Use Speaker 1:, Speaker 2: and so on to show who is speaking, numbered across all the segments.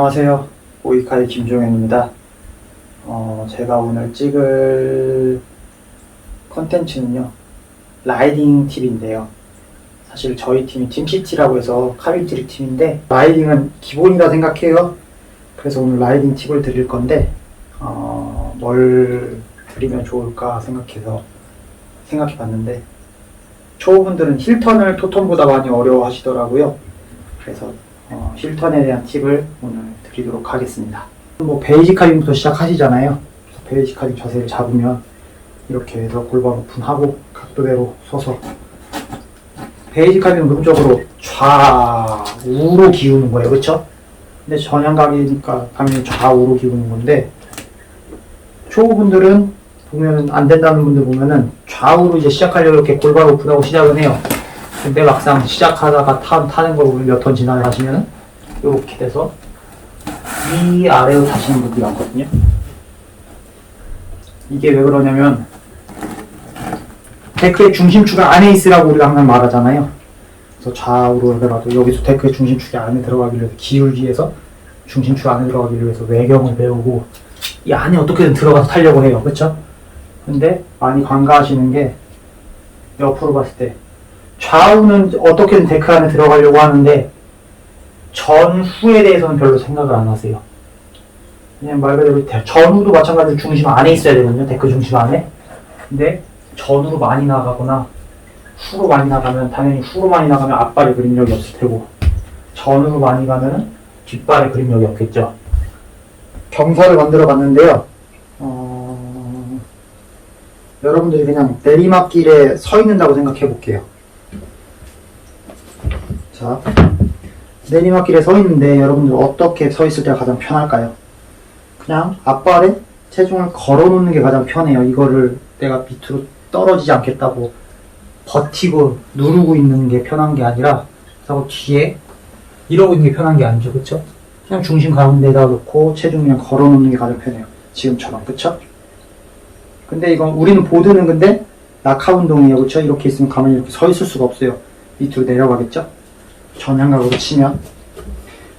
Speaker 1: 안녕하세요. 오이카의 김종현입니다. 어, 제가 오늘 찍을 컨텐츠는요, 라이딩 팁인데요. 사실 저희 팀이 팀CT라고 해서 카빌트리 팀인데, 라이딩은 기본이라 생각해요. 그래서 오늘 라이딩 팁을 드릴 건데, 어, 뭘 드리면 좋을까 생각해서 생각해 봤는데, 초보분들은 힐턴을 토턴보다 많이 어려워 하시더라고요. 그래서 어, 힐턴에 대한 팁을 오늘 드리도록 하겠습니다. 뭐 베이직 카빙부터 시작하시잖아요. 베이직 카빙 자세를 잡으면 이렇게 해서 골반 오픈하고 각도대로 서서 베이직 카빙 문적으로 좌우로 기우는 거예요, 그렇죠? 근데 전향각이니까 당연히 좌우로 기우는 건데 초보분들은 보면 안 된다는 분들 보면은 좌우로 이제 시작하려고 이렇게 골반 오픈하고 시작은 해요. 근데 막상 시작하다가 타, 타는 걸몇턴 지나가시면은 이렇게 돼서 위 아래로 타시는 분들이 많거든요. 이게 왜 그러냐면 데크의 중심축 안에 있으라고 우리가 항상 말하잖아요. 그래서 좌우로 하더라도 여기서 데크의 중심축이 안에 들어가기 위해서 기울기 위해서 중심축 안에 들어가기 위해서 외경을 배우고 이 안에 어떻게든 들어가서 타려고 해요. 그렇죠? 근데 많이 관가하시는 게 옆으로 봤을 때 좌우는 어떻게든 데크 안에 들어가려고 하는데 전후에 대해서는 별로 생각을 안 하세요. 그냥 말 그대로 대- 전후도 마찬가지로 중심 안에 있어야 되거든요. 데크 중심 안에. 근데 전후로 많이 나가거나 후로 많이 나가면 당연히 후로 많이 나가면 앞발에 그림력이 없을 테고 전후로 많이 가면은 뒷발에 그림력이 없겠죠. 경사를 만들어 봤는데요. 어, 여러분들이 그냥 내리막길에 서 있는다고 생각해 볼게요. 자, 내리막길에 서 있는데 여러분들 어떻게 서 있을 때가 가장 편할까요? 그냥 앞발에 체중을 걸어 놓는 게 가장 편해요. 이거를 내가 밑으로 떨어지지 않겠다고 버티고 누르고 있는 게 편한 게 아니라 그리고 뒤에 이러고 있는 게 편한 게 아니죠. 그쵸? 그냥 중심 가운데다 놓고 체중 그냥 걸어 놓는 게 가장 편해요. 지금처럼. 그쵸? 근데 이건 우리는 보드는 근데 낙하 운동이에요. 그쵸? 이렇게 있으면 가만히 이렇게 서 있을 수가 없어요. 밑으로 내려가겠죠? 전향각으로 치면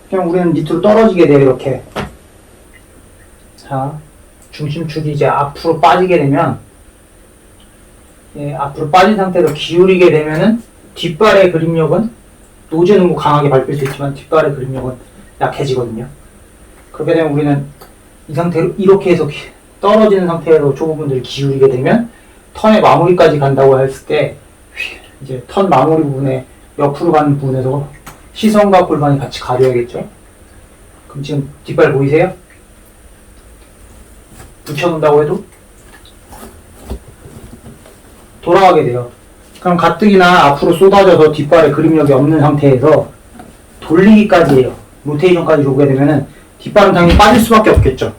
Speaker 1: 그냥 우리는 밑으로 떨어지게 돼요 이렇게. 자 중심축이 이제 앞으로 빠지게 되면 예, 앞으로 빠진 상태로 기울이게 되면은 뒷발의 그립력은 노즈는 뭐 강하게 밟힐 수 있지만 뒷발의 그립력은 약해지거든요. 그렇게 되면 우리는 이 상태로 이렇게 해서 기- 떨어지는 상태로 초보분들이 기울이게 되면 턴의 마무리까지 간다고 했을 때 휘- 이제 턴 마무리 부분에 옆으로 가는 부분에서 시선과 골반이 같이 가려야겠죠? 그럼 지금 뒷발 보이세요? 붙여놓는다고 해도 돌아가게 돼요. 그럼 가뜩이나 앞으로 쏟아져서 뒷발에 그림력이 없는 상태에서 돌리기까지 해요. 로테이션까지 오게 되면은 뒷발은 당연히 빠질 수밖에 없겠죠.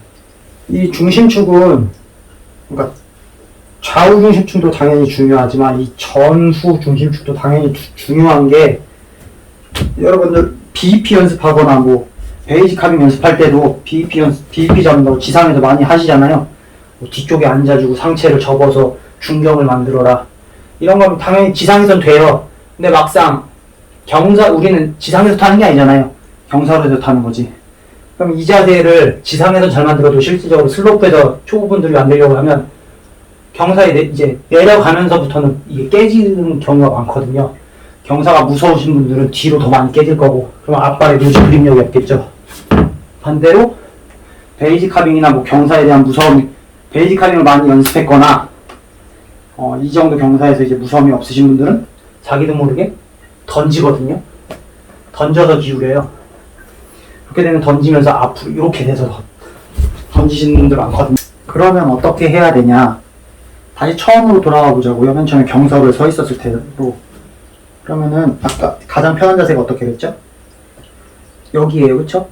Speaker 1: 이 중심축은 그러니까 좌우 중심축도 당연히 중요하지만 이 전후 중심축도 당연히 주- 중요한 게 여러분들 BEP 연습하거나 뭐 베이직 카빙 연습할 때도 BEP 연습, BEP 잡는다고 지상에서 많이 하시잖아요. 뭐 뒤쪽에 앉아주고 상체를 접어서 중경을 만들어라. 이런 건 당연히 지상에선 돼요. 근데 막상 경사 우리는 지상에서 타는 게 아니잖아요. 경사로에서 타는 거지. 그럼 이 자세를 지상에서 잘 만들어도 실질적으로 슬로프에서 초보분들이 만들려고 하면 경사에 내, 이제 내려가면서부터는 이게 깨지는 경우가 많거든요. 경사가 무서우신 분들은 뒤로 더 많이 깨질 거고, 그럼 앞발에 노즈 그립력이 없겠죠. 반대로 베이직 카빙이나 뭐 경사에 대한 무서움이 베이직 카빙을 많이 연습했거나 어, 이 정도 경사에서 이제 무서움이 없으신 분들은 자기도 모르게 던지거든요. 던져서 기울여요. 그렇게 되면 던지면서 앞으로 이렇게 돼서 던지시는 분들 많거든요. 그러면 어떻게 해야 되냐? 다시 처음으로 돌아가 보자고요. 맨 처음에 경사로에 서 있었을 때로. 그러면은 아까 가장 편한 자세가 어떻게 됐죠? 여기에요, 그쵸?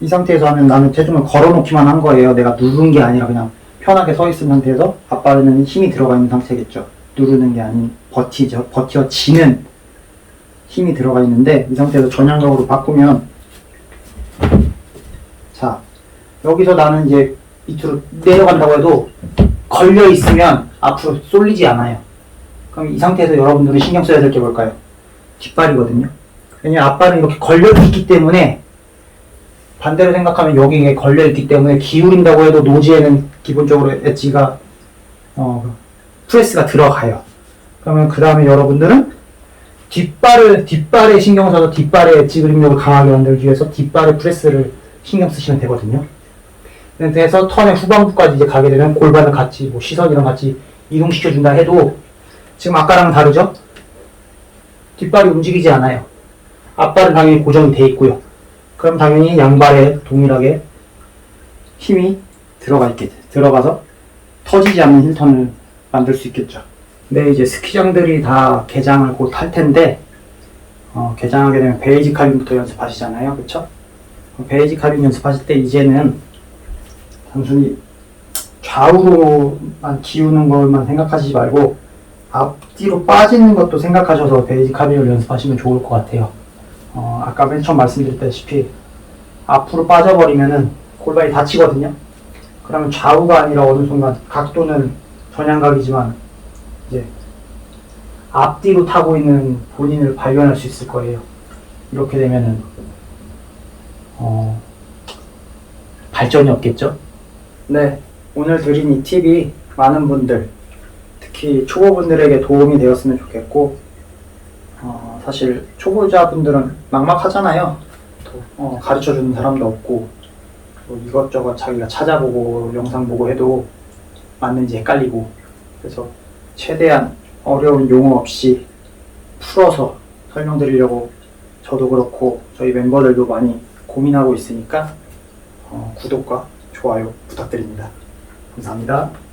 Speaker 1: 이 상태에서 하면 나는 체중을 걸어놓기만 한 거예요. 내가 누른 게 아니라 그냥 편하게 서 있는 상태에서 앞발에는 힘이 들어가 있는 상태겠죠. 누르는 게 아닌 버티죠. 버텨지는 힘이 들어가 있는데 이 상태에서 전향각으로 바꾸면 자 여기서 나는 이제 밑으로 내려간다고 해도 걸려 있으면 앞으로 쏠리지 않아요. 그럼 이 상태에서 여러분들은 신경 써야 될 게 뭘까요? 뒷발이거든요. 왜냐면 앞발은 이렇게 걸려 있기 때문에 반대로 생각하면 여기에 걸려 있기 때문에 기울인다고 해도 노지에는 기본적으로 엣지가 어, 프레스가 들어가요. 그러면 그 다음에 여러분들은 뒷발을 뒷발에 신경 써서 뒷발의 엣지 그립력을 강하게 만들기 위해서 뒷발의 프레스를 신경 쓰시면 되거든요. 그래서 턴의 후반부까지 이제 가게 되면 골반을 같이 뭐 시선이랑 같이 이동시켜 준다 해도 지금 아까랑은 다르죠? 뒷발이 움직이지 않아요. 앞발은 당연히 고정이 돼 있고요. 그럼 당연히 양발에 동일하게 힘이 들어가 돼. 들어가서 터지지 않는 힐턴을 만들 수 있겠죠. 네, 이제 스키장들이 다 개장을 곧 할 텐데, 어, 개장하게 되면 베이지 카빙부터 연습하시잖아요. 그쵸? 베이지 카빙 연습하실 때 이제는 단순히 좌우로만 기우는 것만 생각하시지 말고, 앞뒤로 빠지는 것도 생각하셔서 베이지 카빙을 연습하시면 좋을 것 같아요. 어, 아까 맨 처음 말씀드렸다시피, 앞으로 빠져버리면은 골반이 다치거든요. 그러면 좌우가 아니라 어느 순간 각도는 전향각이지만 이제 앞뒤로 타고 있는 본인을 발견할 수 있을 거예요. 이렇게 되면은 어, 발전이 없겠죠? 네, 오늘 드린 이 팁이 많은 분들, 특히 초보분들에게 도움이 되었으면 좋겠고, 어, 사실 초보자분들은 막막하잖아요. 또, 어, 가르쳐주는 사람도 없고, 또 이것저것 자기가 찾아보고 영상 보고 해도 맞는지 헷갈리고, 그래서 최대한 어려운 용어 없이 풀어서 설명드리려고 저도 그렇고 저희 멤버들도 많이 고민하고 있으니까 어, 구독과 좋아요 부탁드립니다. 감사합니다.